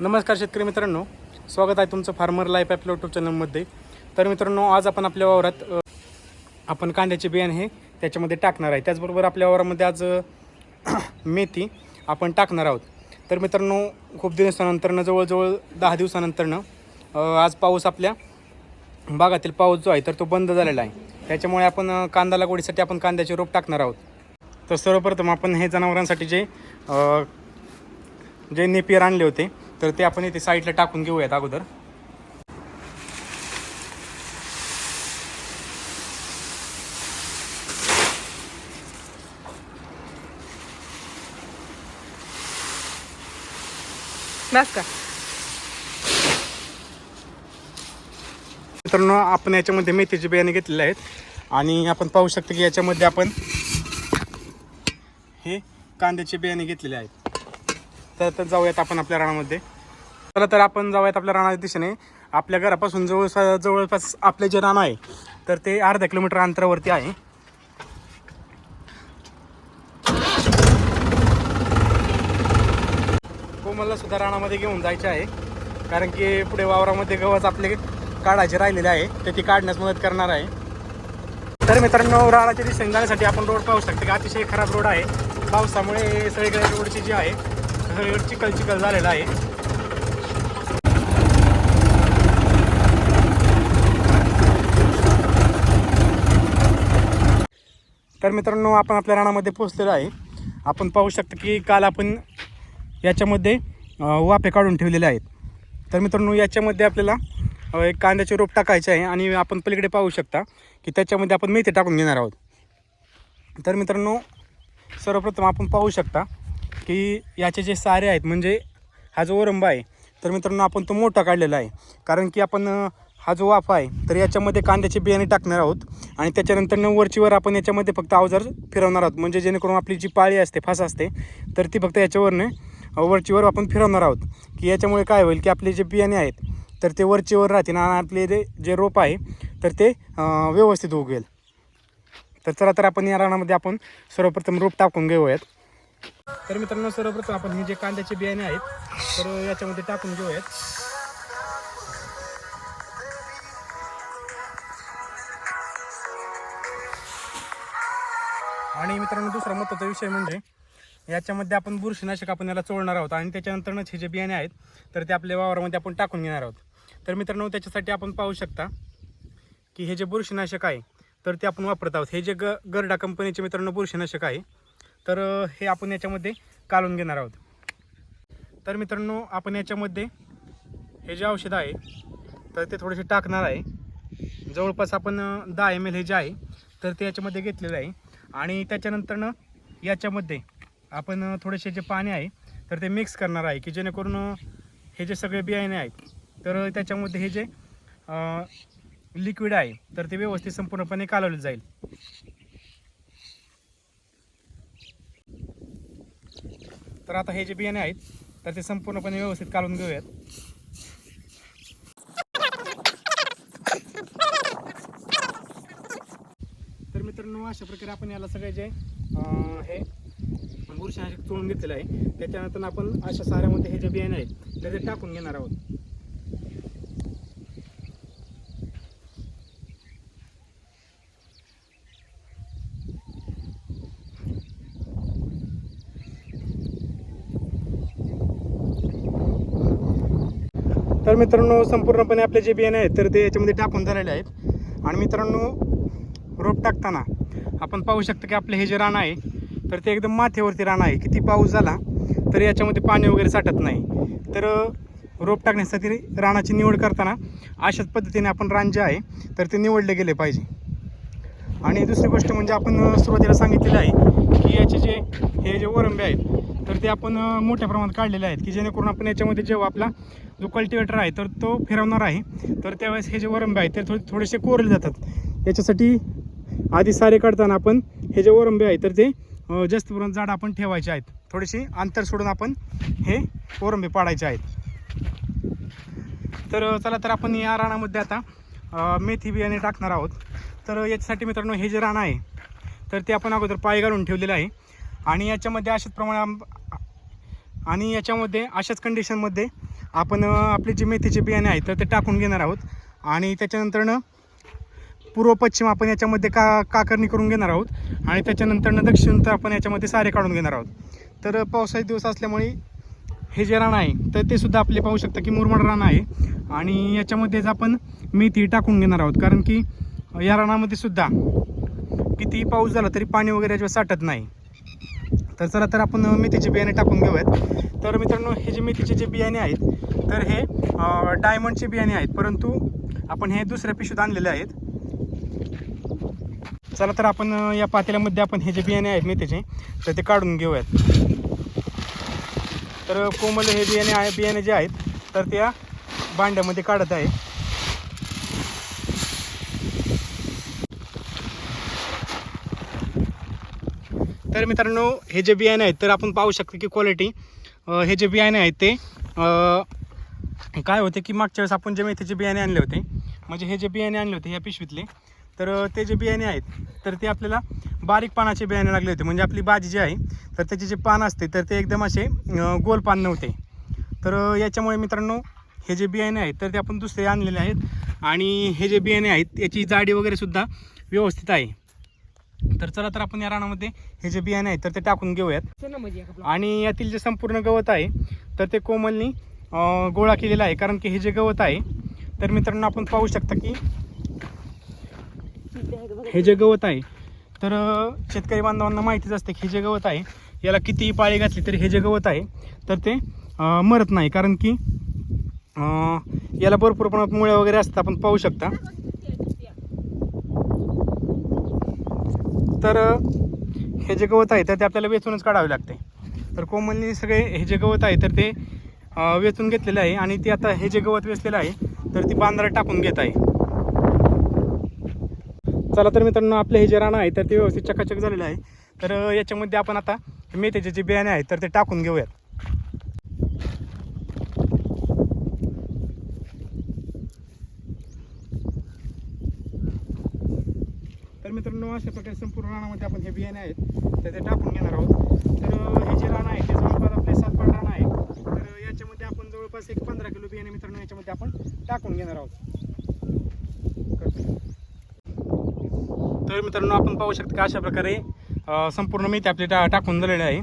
नमस्कार शेतकरी मित्रांनो. स्वागत आहे तुमचं फार्मर लाईफ आपल्या यूट्यूब चॅनलमध्ये. तर मित्रांनो आज आपण आपल्या वावरात आपण कांद्याचे बियाणे हे त्याच्यामध्ये टाकणार आहे. त्याचबरोबर आपल्या वावरामध्ये आज मेथी आपण टाकणार आहोत. तर मित्रांनो खूप दिवसानंतरनं जवळजवळ दहा दिवसानंतरनं आज पाऊस आपल्या भागातील पाऊस जो आहे तर तो बंद झालेला आहे. त्याच्यामुळे आपण कांदा लागवडीसाठी आपण कांद्याचे रोप टाकणार आहोत. तर सर्वप्रथम आपण हे जनावरांसाठी जे जे नेपियर आणले होते तर ते आपण इथे साईडला टाकून घेऊयात अगोदर. बस का? मित्रांनो आपण याच्यामध्ये मेथीचे बियाणे घेतलेले आहेत. आणि आपण पाहू शकतो की याच्यामध्ये आपण हे कांद्याचे बियाणे घेतलेले आहेत. तर तर जाऊयात आपण आपल्या रानामध्ये. चला तर आपण जाऊयात आपल्या रानाच्या दिशेने. आपल्या घरापासून जवळ जवळपास आपले जे रान आहे तर ते अर्धा किलोमीटर अंतरावरती आहे. कोमलला सुद्धा रानामध्ये घेऊन जायचे आहे कारण की पुढे वावरामध्ये गवत आपले काढायचे राहिलेले आहे ते ती काढण्यास मदत करणार आहे. तर मित्रांनो राणाच्या दिशेने जाण्यासाठी आपण रोड पाहू शकतो की अतिशय खराब रोड आहे. पावसामुळे सगळीकडे रोडची जी आहे सगळीकडे चिखल चिखल झालेला आहे. तर मित्रांनो आपण आपल्या रानामध्ये पोचलेलो आहे. आपण पाहू शकतो की काल आपण याच्यामध्ये वाफे काढून ठेवलेले आहेत. तर मित्रांनो याच्यामध्ये आपल्याला एक कांद्याचे रोप टाकायचे आहे आणि आपण पलीकडे पाहू शकता की त्याच्यामध्ये आपण मेथी टाकून घेणार आहोत. तर मित्रांनो सर्वप्रथम आपण पाहू शकता की याचे जे सारे आहेत म्हणजे हा जो ओरंबा आहे तर मित्रांनो आपण तो मोठा काढलेला आहे. कारण की आपण हा जो वाफा आहे तर याच्यामध्ये कांद्याचे बियाणे टाकणार आहोत. आणि त्याच्यानंतर न वरचीवर आपण याच्यामध्ये फक्त अवजार फिरवणार आहोत. म्हणजे जेणेकरून आपली जी पाळी असते फास असते तर ती फक्त याच्यावरने वरचीवर आपण फिरवणार आहोत. की याच्यामुळे काय होईल की आपले जे बियाणे आहेत तर ते वरचीवर राहतील आणि आपले जे जे रोप आहे तर ते व्यवस्थित उगेल तर चला तर आपण या रानामध्ये आपण सर्वप्रथम रोप टाकून घेऊयात. तर मित्रांनो सर्वप्रथम आपण हे जे कांद्याचे बियाणे आहेत तर याच्यामध्ये टाकून घेऊयात. आणि मित्रांनो दुसरा महत्त्वाचा विषय म्हणजे याच्यामध्ये आपण बुरशीनाशक आपण याला चोळणार आहोत आणि त्याच्यानंतरच हे जे बियाणे आहेत तर ते आपल्या वावरामध्ये आपण टाकून घेणार आहोत. तर मित्रांनो त्याच्यासाठी आपण पाहू शकता की हे जे बुरशीनाशक आहे तर ते आपण वापरत आहोत. हे जे ग गरडा कंपनीचे मित्रांनो बुरशीनाशक आहे तर हे आपण याच्यामध्ये काढून घेणार आहोत. तर मित्रांनो आपण याच्यामध्ये हे जे औषध आहे तर ते थोडेसे टाकणार आहे. जवळपास आपण दहा एम एल हे जे आहे तर ते याच्यामध्ये घेतलेलं आहे. आणि त्याच्यानंतरनं याच्यामध्ये आपण थोडेसे जे पाणी आहे तर ते मिक्स करणार आहे की जेणेकरून हे जे सगळे बियाणे आहेत तर त्याच्यामध्ये हे जे लिक्विड आहे तर ते व्यवस्थित संपूर्णपणे कालवलं जाईल. तर आता हे जे बियाणे आहेत तर ते संपूर्णपणे व्यवस्थित काढून घेऊयात. मित्रांनो अशा प्रकारे आपण याला सगळे जे हे बुरशीनाशक चोळून घेतलेलं आहे. त्याच्यानंतर आपण अशा साऱ्यामध्ये हे जे बियाणे आहेत त्याचे ते टाकून घेणार आहोत. तर मित्रांनो संपूर्णपणे आपले जे बियाणे आहेत तर ते याच्यामध्ये टाकून झालेले आहेत. आणि मित्रांनो रोप टाकताना. आपण पाहू शकतो की आपलं हे जे रान आहे तर ते एकदम माथ्यावरती रान आहे. किती पाऊस झाला तर याच्यामध्ये पाणी वगैरे साठत नाही. तर रोप टाकण्यासाठी रानाची निवड करताना अशाच पद्धतीने आपण रान जे आहे तर ते निवडले गेले पाहिजे. आणि दुसरी गोष्ट म्हणजे आपण सुरुवातीला सांगितलेलं आहे की याचे जे हे जे ओरंबे आहेत तर ते आपण मोठ्या प्रमाणात काढलेले आहेत की जेणेकरून आपण याच्यामध्ये जेव्हा आपला जो कल्टिवेटर आहे तर तो फिरवणार आहे. तर त्यावेळेस हे जे वरंबे आहेत ते थोडे थोडेसे कोरले जातात. याच्यासाठी आधी सारे काढताना आपण हे जे ओरंबे आहे तर ते अ, जास्त झाड आपण ठेवायचे आहेत. थोडेसे अंतर सोडून आपण हे ओरंबे पाडायचे आहेत. तर चला तर आपण या रानामध्ये आता मेथी बियाणे टाकणार आहोत. तर याच्यासाठी मित्रांनो हे जे रान आहे तर ते आपण अगोदर पाय घालून ठेवलेलं आहे. आणि याच्यामध्ये अशाच प्रमाणे आणि याच्यामध्ये अशाच कंडिशनमध्ये आपण आपले जे मेथीचे बियाणे आहेत तर ते टाकून घेणार आहोत. आणि त्याच्यानंतरनं पूर्व पश्चिम आपण याच्यामध्ये का काकरणी करून घेणार आहोत. आणि त्याच्यानंतरनं दक्षिण तर आपण याच्यामध्ये सारे काढून घेणार आहोत. तर पावसाळी दिवस असल्यामुळे हे जे रान आहे तर ते सुद्धा आपले पाहू शकता की मुरमाड रान आहे. आणि याच्यामध्येच आपण मेथी टाकून घेणार आहोत. कारण की या रानामध्ये सुद्धा कितीही पाऊस झाला तरी पाणी वगैरे याच्यावर साठत नाही. तर चला तर आपण मेथीचे बियाणे टाकून घेऊयात. तर मित्रांनो हे जे मेथीचे जे बियाणे आहेत तर हे डायमंडचे बियाणे आहेत. परंतु आपण हे दुसऱ्या पिशूत आणलेले आहेत. चला तर आपण या पातेल्यामध्ये आपण हे जे बियाणे आहेत मेथीचे तर ते काढून घेऊयात. तर कोमल हे बियाणे आहे बियाणे जे आहेत तर त्या भांड्यामध्ये काढत आहे. तर मित्रांनो हे जे बियाणे आहेत तर आपण पाहू शकतो की क्वालिटी हे जे बियाणे आहेत ते काय होते की मागच्या वेळेस आपण जे मेथीचे बियाणे आणले होते म्हणजे हे जे बियाणे आणले होते या पिशवीतले तर ते जे बियाणे आहेत तर ते आपल्याला बारीक पानाचे बियाणे लागले होते. म्हणजे आपली भाजी जी आहे तर त्याचे जे पान असते तर ते एकदम असे गोल पान नव्हते. तर याच्यामुळे मित्रांनो हे जे बियाणे आहेत तर ते आपण दुसरे आणलेले आहेत. आणि हे जे बियाणे आहेत याची जाडी वगैरे सुद्धा व्यवस्थित आहे. तर चला तर आपण या रानामध्ये हे जे बियाणे आहेत तर ते टाकून घेऊयात. आणि यातील जे संपूर्ण गवत आहे तर ते कोमलनी गोळा केलेला आहे. कारण की हे जे गवत आहे तर मित्रांनो आपण पाहू शकता की हे जे गवत आहे तर शेतकरी बांधवांना माहितीच असते की हे जे गवत आहे याला कितीही पाळी घातली तरी हे जे गवत आहे तर ते मरत नाही. कारण की याला भरपूर प्रमाणात मुळ्या वगैरे असतात आपण पाहू शकता. तर हे जे गवत आहे तर ते आपल्याला वेचूनच काढावे लागते. तर कोमलने सगळे हे जे गवत आहे तर ते वेचून घेतलेलं आहे. आणि ते आता हे जे गवत वेचलेलं आहे तर ती बांधारा टाकून घेत आहे. चला तर मित्रांनो आपले हे जे रान आहे तर ते व्यवस्थित चकाचक झालेलं आहे. तर याच्यामध्ये आपण आता मेथीचे जे बियाणे आहेत तर ते टाकून घेऊयात. तर मित्रांनो अशा प्रकारे संपूर्ण रानामध्ये आपण हे बियाणे आहेत तर ते टाकून घेणार आहोत. तर हे जे रान आहे ते जवळपास आपले सात पाठ रान आहे तर याच्यामध्ये आपण जवळपास एक पंधरा किलो बियाणे मित्रांनो याच्यामध्ये आपण टाकून घेणार आहोत. तर मित्रांनो आपण पाहू शकता का अशा प्रकारे संपूर्ण मेथी आपली टा टाकून झालेली आहे.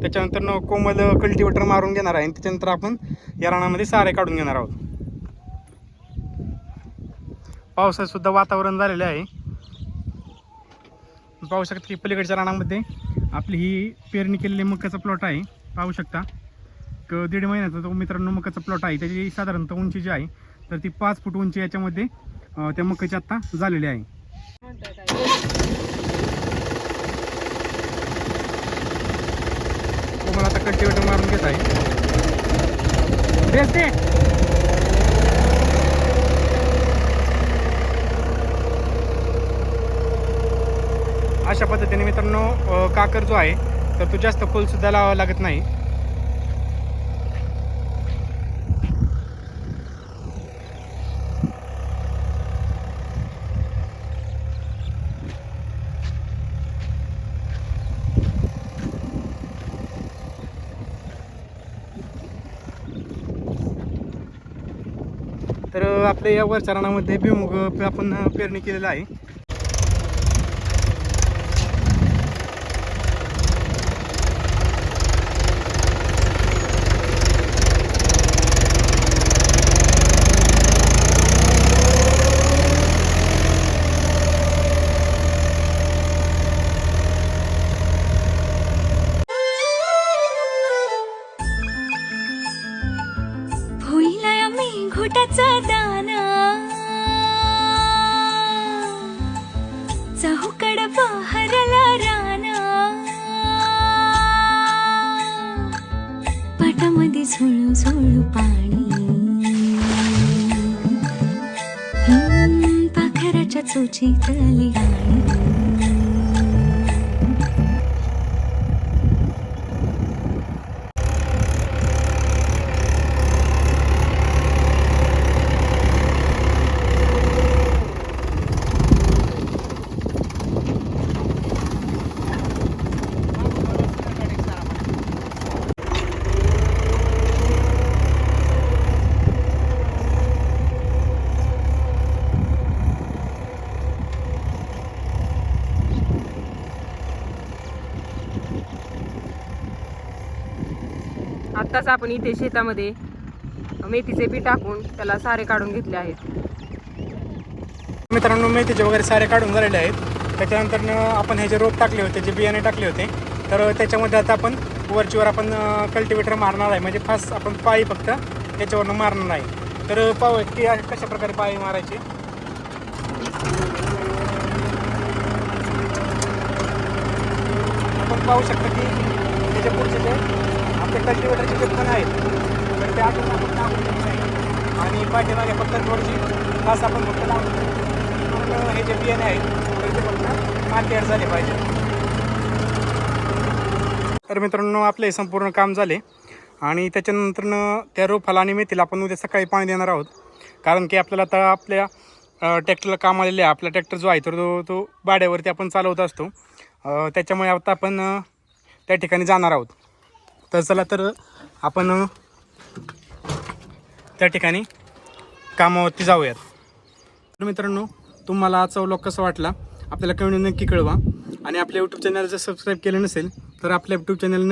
त्याच्यानंतर कोमल कल्टिवेटर मारून घेणार आहे. आणि त्याच्यानंतर आपण या रानामध्ये सारे काढून घेणार आहोत. पावसाचं सुद्धा वातावरण झालेलं आहे. पाहू शकता की पलीकडच्या रानामध्ये आपली ही पेरणी केलेली मकाचा प्लॉट आहे. पाहू शकता. क दीड महिन्याचा तो मित्रांनो मकाचा प्लॉट आहे. त्याची साधारणतः उंची जी आहे तर ती पाच फूट उंची याच्यामध्ये त्या मकाची आत्ता झालेली आहे तो मला आता कल्टिवेटर आहे. बेस दे अशा पद्धतीने मित्रांनो काकर जो आहे तर तो जास्त खोल सुद्धा लावावा लागत नाही. आपल्या या वरच्या रानामध्ये भुईमुग आपण पेरणी केलेलं आहे. आत्ताच आपण इथे शेतामध्ये मेथीचे बी टाकून त्याला सारे काढून घेतले आहेत. मित्रांनो मेथीचे वगैरे सारे काढून झालेले आहेत. त्याच्यानंतर आपण हे जे रोप टाकले होते जे बियाणे टाकले होते तर त्याच्यामध्ये आता आपण वरचीवर आपण कल्टिवेटर मारणार आहे. म्हणजे फास्ट आपण पाळी फक्त त्याच्यावरनं मारणार आहे. तर पाव की कशा प्रकारे पाळी मारायची. आपण पाहू शकतो की त्याच्या पुढचे जे आपले कल्टिवेटरचे जे पण आहेत तर ते आपण आपण टाकून द्यायचं आणि पाठीमागे फक्त थोडीशी तास आपण फक्त लावून पूर्ण हे जे बियाणे आहेत तर ते फक्त मार्केट झाले पाहिजे. तर मित्रांनो आपले संपूर्ण काम झाले. आणि त्याच्यानंतरनं त्या रोपाला आणि मेथीला आपण उद्या सकाळी पाणी देणार आहोत. कारण की आपल्याला आता आपल्या ट्रॅक्टरला काम आलेले आहे. आपला ट्रॅक्टर जो आहे तर तो तो बाड्यावरती आपण चालवत असतो. त्याच्यामुळे आता आपण त्या ठिकाणी जाणार आहोत. तर चला तर आपण त्या ठिकाणी कामावरती जाऊयात. तर मित्रांनो तुम्हाला आजचा व्लॉग कसा वाटला? आपल्याला कमेंट नक्की कळवा. आणि आपल्या यूट्यूब चॅनल जर सबस्क्राईब केलं नसेल तर आपल्या यूट्यूब चॅनल